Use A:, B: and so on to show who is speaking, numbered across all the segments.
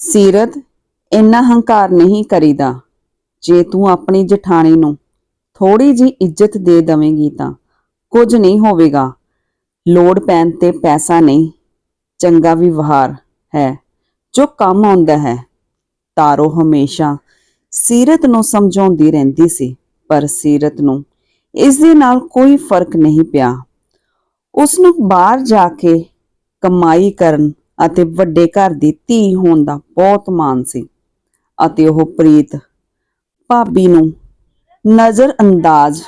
A: ਸੀਰਤ, ਇੰਨਾ ਹੰਕਾਰ ਨਹੀਂ ਕਰੀਦਾ। ਜੇ ਤੂੰ ਆਪਣੀ ਜਠਾਣੀ ਨੂੰ ਥੋੜੀ ਜੀ ਇੱਜ਼ਤ ਦੇ ਦਵੇਂਗੀ ਤਾਂ ਕੁਝ ਨਹੀਂ ਹੋਵੇਗਾ। ਲੋੜ ਪੈਣ ਤੇ ਪੈਸਾ ਨਹੀਂ, ਚੰਗਾ ਵਿਵਹਾਰ ਹੈ, ਜੋ ਕੰਮ ਆਉਂਦਾ ਹੈ। ਤਾਰੋ ਹਮੇਸ਼ਾ ਸੀਰਤ ਨੂੰ ਸਮਝਾਉਂਦੀ ਰਹਿੰਦੀ ਸੀ, ਪਰ ਸੀਰਤ ਨੂੰ ਇਸ ਦੇ ਨਾਲ ਕੋਈ ਫ਼ਰਕ ਨਹੀਂ ਪਿਆ। ਉਸ ਨੂੰ ਬਾਹਰ ਜਾ ਕੇ ਕਮਾਈ ਕਰਨ ਅਤੇ ਵੱਡੇ ਘਰ ਦੀ ਧੀ ਹੋਣ ਦਾ ਬਹੁਤ ਮਾਣ ਸੀ ਅਤੇ ਉਹ ਪ੍ਰੀਤ ਭਾਬੀ ਨੂੰ ਨਜ਼ਰ ਅੰਦਾਜ਼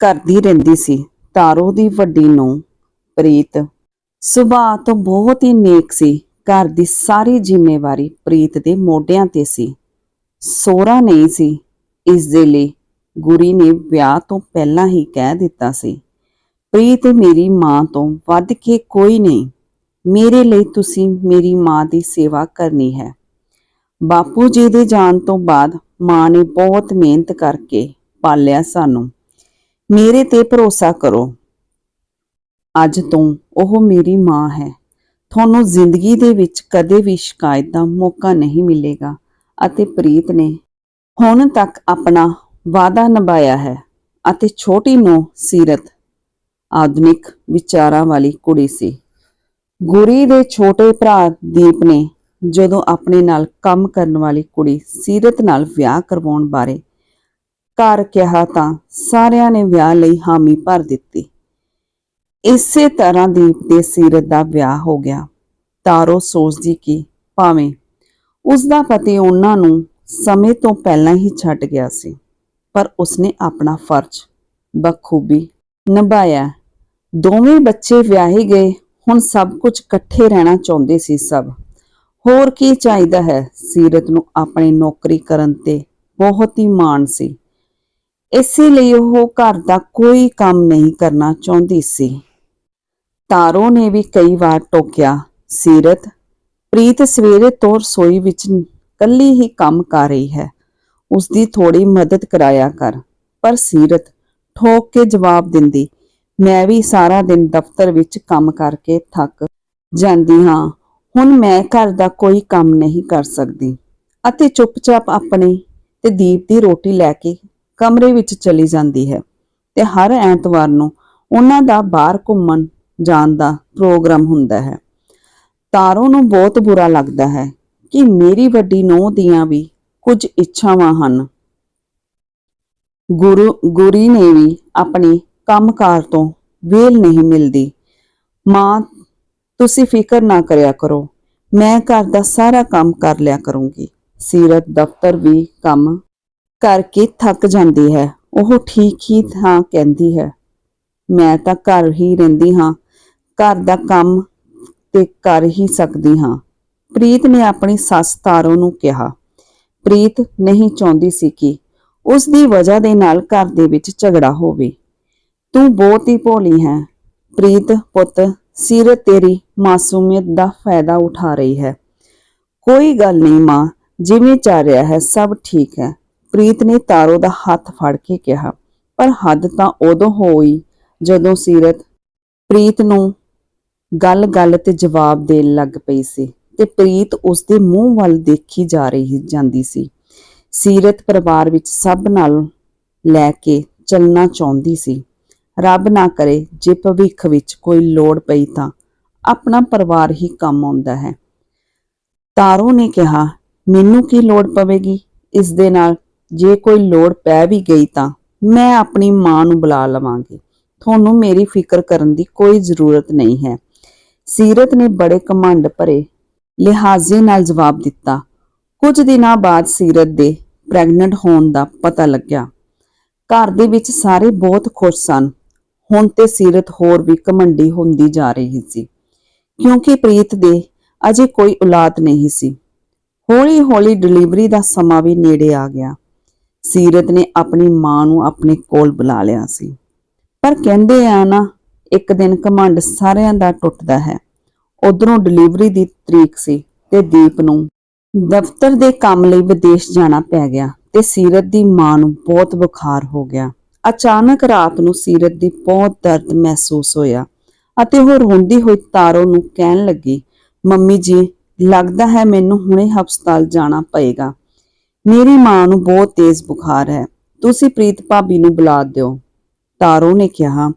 A: ਕਰਦੀ ਰਹਿੰਦੀ ਸੀ। ਤਾਰੋ ਦੀ ਵੱਡੀ ਨੂੰ ਪ੍ਰੀਤ ਸੁਭਾਅ ਤੋਂ ਬਹੁਤ ਹੀ ਨੇਕ ਸੀ। ਘਰ ਦੀ ਸਾਰੀ ਜ਼ਿੰਮੇਵਾਰੀ ਪ੍ਰੀਤ ਦੇ ਮੋਢਿਆਂ ਤੇ ਸੀ। ਸੋਹਰਾ ਨਹੀਂ ਸੀ। ਇਸ ਦੇ ਲਈ ਗੁਰੀ ਨੇ ਵਿਆਹ ਤੋਂ ਪਹਿਲਾਂ ਹੀ ਕਹਿ ਦਿੱਤਾ ਸੀ, ਪ੍ਰੀਤ ਮੇਰੀ ਮਾਂ ਤੋਂ ਵੱਧ ਕੇ ਕੋਈ ਨਹੀਂ। ਮੇਰੇ ਲਈ ਤੁਸੀਂ ਮੇਰੀ ਮਾਂ ਦੀ ਸੇਵਾ ਕਰਨੀ ਹੈ। ਬਾਪੂ ਜੀ ਦੇ ਜਾਣ ਤੋਂ ਬਾਅਦ ਮਾਂ ਨੇ ਬਹੁਤ ਮਿਹਨਤ ਕਰਕੇ ਪਾਲਿਆ ਸਾਨੂੰ। ਮੇਰੇ ਤੇ ਭਰੋਸਾ ਕਰੋ। ਅੱਜ ਤੋਂ ਉਹ ਮੇਰੀ ਮਾਂ ਹੈ। ਤੁਹਾਨੂੰ ਜ਼ਿੰਦਗੀ ਦੇ ਵਿੱਚ ਕਦੇ ਵੀ ਸ਼ਿਕਾਇਤ ਦਾ ਮੌਕਾ ਨਹੀਂ ਮਿਲੇਗਾ ਅਤੇ ਪ੍ਰੀਤ ਨੇ ਹੁਣ ਤੱਕ ਆਪਣਾ ਵਾਅਦਾ ਨਿਭਾਇਆ ਹੈ ਅਤੇ ਛੋਟੀ ਨੂੰ ਸੀਰਤ ਆਧੁਨਿਕ ਵਿਚਾਰਾਂ ਵਾਲੀ ਕੁੜੀ ਸੀ। ਗੁਰੀ ਦੇ ਛੋਟੇ ਭਰਾ ਦੀਪ ਨੇ ਜਦੋਂ ਆਪਣੇ ਨਾਲ ਕੰਮ ਕਰਨ ਵਾਲੀ ਕੁੜੀ ਸੀਰਤ ਨਾਲ ਵਿਆਹ ਕਰਵਾਉਣ ਬਾਰੇ ਘਰ ਕਿਹਾ ਤਾਂ ਸਾਰਿਆਂ ਨੇ ਵਿਆਹ ਲਈ ਹਾਮੀ ਭਰ ਦਿੱਤੀ। ਇਸੇ ਤਰ੍ਹਾਂ ਦੀਪ ਤੇ ਸੀਰਤ ਦਾ ਵਿਆਹ ਹੋ ਗਿਆ। ਤਾਰੋ ਸੋਚਦੀ ਕਿ ਭਾਵੇਂ ਉਸ ਦਾ ਪਤੀ ਉਹਨਾਂ ਨੂੰ ਸਮੇਂ ਤੋਂ ਪਹਿਲਾਂ ਹੀ ਛੱਡ ਗਿਆ ਸੀ, ਪਰ ਉਸਨੇ ਆਪਣਾ ਫਰਜ਼ ਬਖੂਬੀ ਨਿਭਾਇਆ। ਦੋਵੇਂ ਬੱਚੇ ਵਿਆਹੇ ਗਏ। ਹੁਣ ਸਭ ਕੁਝ ਇਕੱਠੇ ਰਹਿਣਾ ਚਾਹੁੰਦੇ ਸੀ ਸਭ। ਹੋਰ ਕੀ ਚਾਹੀਦਾ ਹੈ? ਸੀਰਤ ਨੂੰ ਆਪਣੀ ਨੌਕਰੀ ਕਰਨ ਤੇ ਬਹੁਤ ਹੀ ਮਾਣ ਸੀ। ਇਸੇ ਲਈ ਉਹ ਘਰ ਦਾ ਕੋਈ ਕੰਮ ਨਹੀਂ ਕਰਨਾ ਚਾਹੁੰਦੀ ਸੀ। ਤਾਰੋ ਨੇ ਵੀ ਕਈ ਵਾਰ ਟੋਕਿਆ, ਸੀਰਤ, ਪ੍ਰੀਤ ਸਵੇਰੇ ਤੋਂ ਰਸੋਈ ਵਿੱਚ ਕੱਲੀ ਹੀ ਕੰਮ ਕਰ ਰਹੀ ਹੈ। ਉਸ ਦੀ ਥੋੜੀ ਮਦਦ ਕਰਾਇਆ ਕਰ। ਪਰ ਸੀਰਤ ਠੋਕ ਕੇ ਜਵਾਬ ਦਿੰਦੀ ਮੈਂ ਵੀ ਸਾਰਾ ਦਿਨ ਦਫ਼ਤਰ ਵਿੱਚ ਕੰਮ ਕਰਕੇ ਥੱਕ ਜਾਂਦੀ ਹਾਂ। ਹੁਣ ਮੈਂ ਘਰ ਦਾ ਕੋਈ ਕੰਮ ਨਹੀਂ ਕਰ ਸਕਦੀ ਅਤੇ ਚੁੱਪਚਾਪ ਆਪਣੇ ਤੇ ਦੀਪ ਦੀ ਰੋਟੀ ਲੈ ਕੇ ਕਮਰੇ ਵਿੱਚ ਚਲੀ ਜਾਂਦੀ ਹੈ ਤੇ ਹਰ ਐਤਵਾਰ ਨੂੰ ਉਹਨਾਂ ਦਾ ਬਾਹਰ ਘੁੰਮਣ ਜਾਣ ਦਾ ਪ੍ਰੋਗਰਾਮ ਹੁੰਦਾ ਹੈ। ਤਾਰੋ ਨੂੰ ਬਹੁਤ ਬੁਰਾ ਲੱਗਦਾ ਹੈ ਕਿ ਮੇਰੀ ਵੱਡੀ ਨੂੰਹ ਦੀਆਂ ਵੀ ਕੁਝ ਇੱਛਾਵਾਂ ਹਨ। ਗੁਰੂ ਗੁਰੀ ਨੇ ਵੀ ਆਪਣੀ ਕੰਮਕਾਰ ਤੋਂ ਵੇਲ ਨਹੀਂ ਮਿਲਦੀ। ਮਾਂ, ਤੁਸੀਂ ਫਿਕਰ ਨਾ ਕਰਿਆ ਕਰੋ। ਮੈਂ ਘਰ ਦਾ ਸਾਰਾ ਕੰਮ ਕਰ ਲਿਆ ਕਰੂੰਗੀ। ਸੀਰਤ, ਦਫ਼ਤਰ ਵੀ ਕੰਮ ਕਰਕੇ ਥੱਕ ਜਾਂਦੀ ਹੈ। ਉਹ ਠੀਕ ਹੀ ਥਾਂ ਕਹਿੰਦੀ ਹੈ। ਮੈਂ ਤਾਂ ਘਰ ਹੀ ਰਹਿੰਦੀ ਹਾਂ। ਘਰ ਦਾ ਕੰਮ ਤੇ ਕਰ ਹੀ ਸਕਦੀ ਹਾਂ। ਪ੍ਰੀਤ ਨੇ ਆਪਣੀ ਸੱਸ ਤਾਰੋ ਨੂੰ ਕਿਹਾ। ਪ੍ਰੀਤ ਨਹੀਂ ਚਾਹੁੰਦੀ ਸੀ ਕਿ ਉਸ ਦੀ ਵਜ੍ਹਾ ਦੇ ਨਾਲ ਘਰ ਦੇ ਵਿੱਚ ਝਗੜਾ ਹੋਵੇ। ਤੂੰ ਬਹੁਤ ਹੀ ਭੋਲੀ ਹੈ। ਪ੍ਰੀਤ ਪੁੱਤ, ਸੀਰਤ ਤੇਰੀ ਮਾਸੂਮੀਅਤ ਦਾ ਫਾਇਦਾ ਉਠਾ ਰਹੀ ਹੈ। ਕੋਈ ਗੱਲ ਨਹੀਂ ਮਾਂ, ਜਿਵੇਂ ਚੱਲ ਰਿਹਾ ਹੈ, ਸਭ ਠੀਕ ਹੈ। ਪ੍ਰੀਤ ਨੇ ਤਾਰੋ ਦਾ ਹੱਥ ਫੜ ਕੇ ਕਿਹਾ, ਪਰ ਹੱਦ ਤਾਂ ਉਦੋਂ ਹੋਈ ਜਦੋਂ ਸੀਰਤ ਪ੍ਰੀਤ ਨੂੰ ਗੱਲ-ਗੱਲ ਤੇ ਜਵਾਬ ਦੇਣ ਲੱਗ ਪਈ ਸੀ ਤੇ ਪ੍ਰੀਤ ਉਸ ਦੇ ਮੂੰਹ ਵੱਲ ਦੇਖੀ ਜਾ ਰਹੀ ਜਾਂਦੀ ਸੀ। ਸੀਰਤ ਪਰਿਵਾਰ ਵਿੱਚ ਸਭ ਨਾਲ ਲੈ ਕੇ ਚੱਲਣਾ ਚਾਹੁੰਦੀ ਸੀ। ਰੱਬ ਨਾ ਕਰੇ ਜੇ ਭਵਿੱਖ ਵਿੱਚ ਕੋਈ ਲੋੜ ਪਈ ਤਾਂ ਆਪਣਾ ਪਰਿਵਾਰ ਹੀ ਕੰਮ ਆਉਂਦਾ ਹੈ। ਤਾਰੂ ਨੇ ਕਿਹਾ, ਮੈਨੂੰ ਕੀ ਲੋੜ ਪਵੇਗੀ? ਇਸ ਦੇ ਨਾਲ ਜੇ ਕੋਈ ਲੋੜ ਪੈ ਵੀ ਗਈ ਤਾਂ ਮੈਂ ਆਪਣੀ ਮਾਂ ਨੂੰ ਬੁਲਾ ਲਵਾਂਗੀ। ਤੁਹਾਨੂੰ ਮੇਰੀ ਫਿਕਰ ਕਰਨ ਦੀ ਕੋਈ ਜ਼ਰੂਰਤ ਨਹੀਂ ਹੈ। ਸੀਰਤ ਨੇ ਬੜੇ ਕਮੰਡ ਭਰੇ ਲਿਹਾਜ਼ੇ ਨਾਲ ਜਵਾਬ ਦਿੱਤਾ। ਕੁਝ ਦਿਨਾਂ ਬਾਅਦ ਸੀਰਤ ਦੇ ਪ੍ਰੈਗਨੈਂਟ ਹੋਣ ਦਾ ਪਤਾ ਲੱਗਿਆ। ਘਰ ਦੇ ਵਿੱਚ ਸਾਰੇ ਬਹੁਤ ਖੁਸ਼ ਸਨ। ਹੁਣ ਤੇ ਸੀਰਤ ਹੋਰ ਵੀ ਘਮੰਡੀ ਹੁੰਦੀ ਜਾ ਰਹੀ ਸੀ। ਕਿਉਂਕਿ ਪ੍ਰੀਤ ਦੇ ਅਜੇ ਕੋਈ ਔਲਾਦ ਨਹੀਂ ਸੀ। ਹੌਲੀ-ਹੌਲੀ ਡਿਲੀਵਰੀ ਦਾ ਸਮਾਂ ਵੀ ਨੇੜੇ ਆ ਗਿਆ। ਸੀਰਤ ਨੇ ਆਪਣੀ ਮਾਂ ਨੂੰ ਆਪਣੇ ਕੋਲ ਬੁਲਾ ਲਿਆ ਸੀ। ਪਰ ਕਹਿੰਦੇ ਆ ਨਾ, ਇੱਕ ਦਿਨ ਘਮੰਡ ਸਾਰਿਆਂ ਦਾ ਟੁੱਟਦਾ ਹੈ। ਉਧਰੋਂ ਡਿਲੀਵਰੀ ਦੀ ਤਰੀਕ ਸੀ ਤੇ ਦੀਪ ਨੂੰ ਦਫ਼ਤਰ ਦੇ ਕੰਮ ਲਈ ਵਿਦੇਸ਼ ਜਾਣਾ ਪੈ ਗਿਆ ਤੇ ਸੀਰਤ ਦੀ ਮਾਂ ਨੂੰ ਬਹੁਤ ਬੁਖਾਰ ਹੋ ਗਿਆ। ਅਚਾਨਕ ਰਾਤ ਨੂੰ ਸੀਰਤ ਦੀ ਬਹੁਤ ਦਰਦ ਮਹਿਸੂਸ ਹੋਇਆ ਅਤੇ ਉਹ ਰੋਂਦੀ ਹੋਈ ਤਾਰੋ ਨੂੰ ਕਹਿਣ ਲੱਗੀ, ਮੰਮੀ ਜੀ, ਲੱਗਦਾ ਹੈ ਮੈਨੂੰ ਹੁਣੇ ਹਸਪਤਾਲ ਜਾਣਾ ਪਏਗਾ। ਮੇਰੀ ਮਾਂ ਨੂੰ ਬਹੁਤ ਤੇਜ਼ ਬੁਖਾਰ ਹੈ। ਤੁਸੀਂ ਪ੍ਰੀਤ ਭਾਬੀ ਨੂੰ ਬੁਲਾ ਦਿਓ। ਤਾਰੋ ਨੇ ਕਿਹਾ,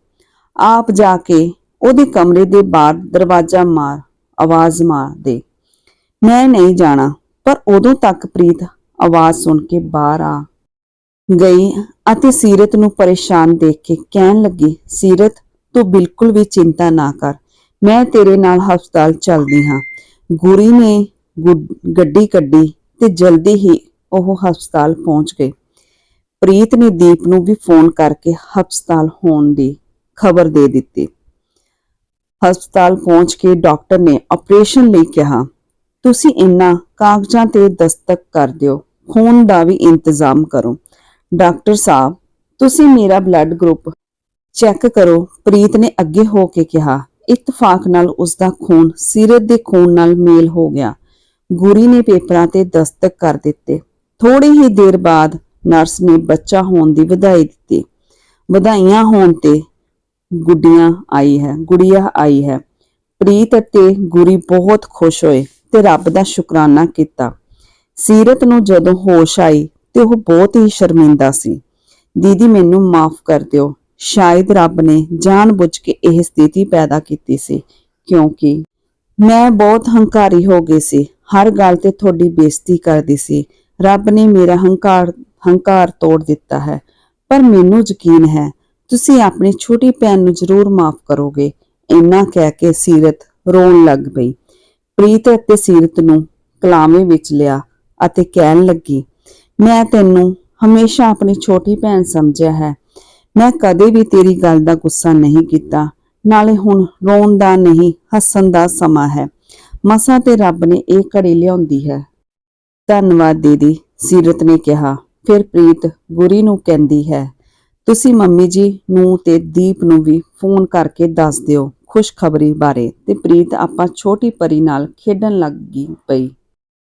A: ਆਪ ਜਾ ਕੇ ਉਹਦੇ ਕਮਰੇ ਦੇ ਬਾਹਰ ਦਰਵਾਜ਼ਾ ਮਾਰ, ਆਵਾਜ਼ ਮਾਰ ਦੇ। ਮੈਂ ਨਹੀਂ ਜਾਣਾ, ਪਰ ਉਦੋਂ ਤੱਕ ਪ੍ਰੀਤ ਆਵਾਜ਼ ਸੁਣ ਕੇ ਬਾਹਰ ਆ ਗਈ ਅਤੇ ਸੀਰਤ ਨੂੰ ਪਰੇਸ਼ਾਨ ਦੇਖ ਕੇ ਕਹਿਣ ਲੱਗੀ, ਸੀਰਤ, ਤੂੰ ਬਿਲਕੁਲ ਵੀ ਚਿੰਤਾ ਨਾ ਕਰ। ਮੈਂ ਤੇਰੇ ਨਾਲ ਹਸਪਤਾਲ ਚੱਲਦੀ ਹਾਂ। ਗੁਰੀ ਨੇ ਗੱਡੀ ਕੱਢੀ ਤੇ ਜਲਦੀ ਹੀ ਉਹ ਹਸਪਤਾਲ ਪਹੁੰਚ ਗਏ। ਪ੍ਰੀਤ ਨੇ ਦੀਪ ਨੂੰ ਵੀ ਫੋਨ ਕਰਕੇ ਹਸਪਤਾਲ ਹੋਣ ਦੀ ਖਬਰ ਦੇ ਦਿੱਤੀ। ਹਸਪਤਾਲ ਪਹੁੰਚ ਕੇ ਡਾਕਟਰ ਨੇ ਆਪਰੇਸ਼ਨ ਲਈ ਕਿਹਾ, ਤੁਸੀਂ ਇਨ੍ਹਾਂ ਕਾਗਜ਼ਾਂ ਤੇ ਦਸਤਕ ਕਰ ਦਿਓ। ਖੂਨ ਦਾ ਵੀ ਇੰਤਜ਼ਾਮ ਕਰੋ। ਡਾਕਟਰ ਸਾਹਿਬ, ਤੁਸੀਂ ਮੇਰਾ ਬਲੱਡ ਗਰੁੱਪ ਚੈੱਕ ਕਰੋ। ਪ੍ਰੀਤ ਨੇ ਅੱਗੇ ਹੋ ਕੇ ਕਿਹਾ। ਇਤਫਾਕ ਨਾਲ ਉਸ ਦਾ ਖੂਨ ਸੀਰਤ ਦੇ ਖੂਨ ਨਾਲ ਮੇਲ ਹੋ ਗਿਆ। ਗੁਰੀ ਨੇ ਪੇਪਰਾਂ ਤੇ ਦਸਤਕ ਕਰ ਦਿੱਤੇ। ਥੋੜੀ ਹੀ ਦੇਰ ਬਾਅਦ ਨਰਸ ਨੇ ਬੱਚਾ ਹੋਣ ਦੀ ਵਧਾਈ ਦਿੱਤੀ। ਵਧਾਈਆਂ ਹੋਣ ਤੇ ਗੁੱਡੀਆਂ ਆਈ ਹੈ, ਗੁੜੀਆ ਆਈ ਹੈ। ਪ੍ਰੀਤ ਅਤੇ ਗੁਰੀ ਬਹੁਤ ਖੁਸ਼ ਹੋਏ ਤੇ ਰੱਬ ਦਾ ਸ਼ੁਕਰਾਨਾ ਕੀਤਾ। ਸੀਰਤ ਨੂੰ ਜਦੋਂ ਹੋਸ਼ ਆਈ ਤੇ ਉਹ ਬਹੁਤ ਹੀ ਸ਼ਰਮਿੰਦਾ ਸੀ। ਦੀਦੀ, ਮੈਨੂੰ ਮਾਫ ਕਰ ਦਿਓ। ਸ਼ਾਇਦ ਰੱਬ ਨੇ ਜਾਣਬੁੱਝ ਕੇ ਇਹ ਸਥਿਤੀ ਪੈਦਾ ਕੀਤੀ ਸੀ, ਕਿਉਂਕਿ ਮੈਂ ਬਹੁਤ ਹੰਕਾਰੀ ਹੋ ਗਈ ਸੀ। ਹਰ ਗੱਲ ਤੇ ਤੁਹਾਡੀ ਬੇਇੱਜ਼ਤੀ ਕਰਦੀ ਸੀ। ਰੱਬ ਨੇ ਮੇਰਾ ਹੰਕਾਰ ਹੰਕਾਰ ਤੋੜ ਦਿੱਤਾ ਹੈ। ਪਰ ਮੈਨੂੰ ਯਕੀਨ ਹੈ, ਤੁਸੀਂ ਆਪਣੀ ਛੋਟੀ ਭੈਣ ਨੂੰ ਜ਼ਰੂਰ ਮਾਫ ਕਰੋਗੇ। ਇੰਨਾ ਕਹਿ ਕੇ ਸੀਰਤ ਰੋਣ ਲੱਗ ਪਈ। ਪ੍ਰੀਤ ਅਤੇ ਸੀਰਤ ਨੂੰ ਕਲਾਮੇ ਵਿੱਚ ਲਿਆ ਅਤੇ ਕਹਿਣ ਲੱਗੀ ਮੈਂ ਤੈਨੂੰ ਹਮੇਸ਼ਾ ਆਪਣੀ ਛੋਟੀ ਭੈਣ ਸਮਝਿਆ ਹੈ। ਮੈਂ ਕਦੇ ਵੀ ਤੇਰੀ ਗੱਲ ਦਾ ਗੁੱਸਾ ਨਹੀਂ ਕੀਤਾ। ਨਾਲੇ ਹੁਣ ਰੋਣ ਦਾ ਨਹੀਂ, ਹੱਸਣ ਦਾ ਸਮਾਂ ਹੈ। ਮਸਾਂ ਤੇ ਰੱਬ ਨੇ ਇਹ ਘੜੀ ਲਿਆਉਂਦੀ ਹੈ। ਧੰਨਵਾਦ ਦੀਦੀ, ਸੀਰਤ ਨੇ ਕਿਹਾ। ਫਿਰ ਪ੍ਰੀਤ ਗੁਰੀ ਨੂੰ ਕਹਿੰਦੀ ਹੈ, ਤੁਸੀਂ ਮੰਮੀ ਜੀ ਨੂੰ ਤੇ ਦੀਪ ਨੂੰ ਵੀ ਫੋਨ ਕਰਕੇ ਦੱਸ ਦਿਓ ਖੁਸ਼ਖਬਰੀ ਬਾਰੇ। ਤੇ ਪ੍ਰੀਤ ਆਪਾਂ ਛੋਟੀ ਪਰੀ ਨਾਲ ਖੇਡਣ ਲੱਗੀ ਪਈ।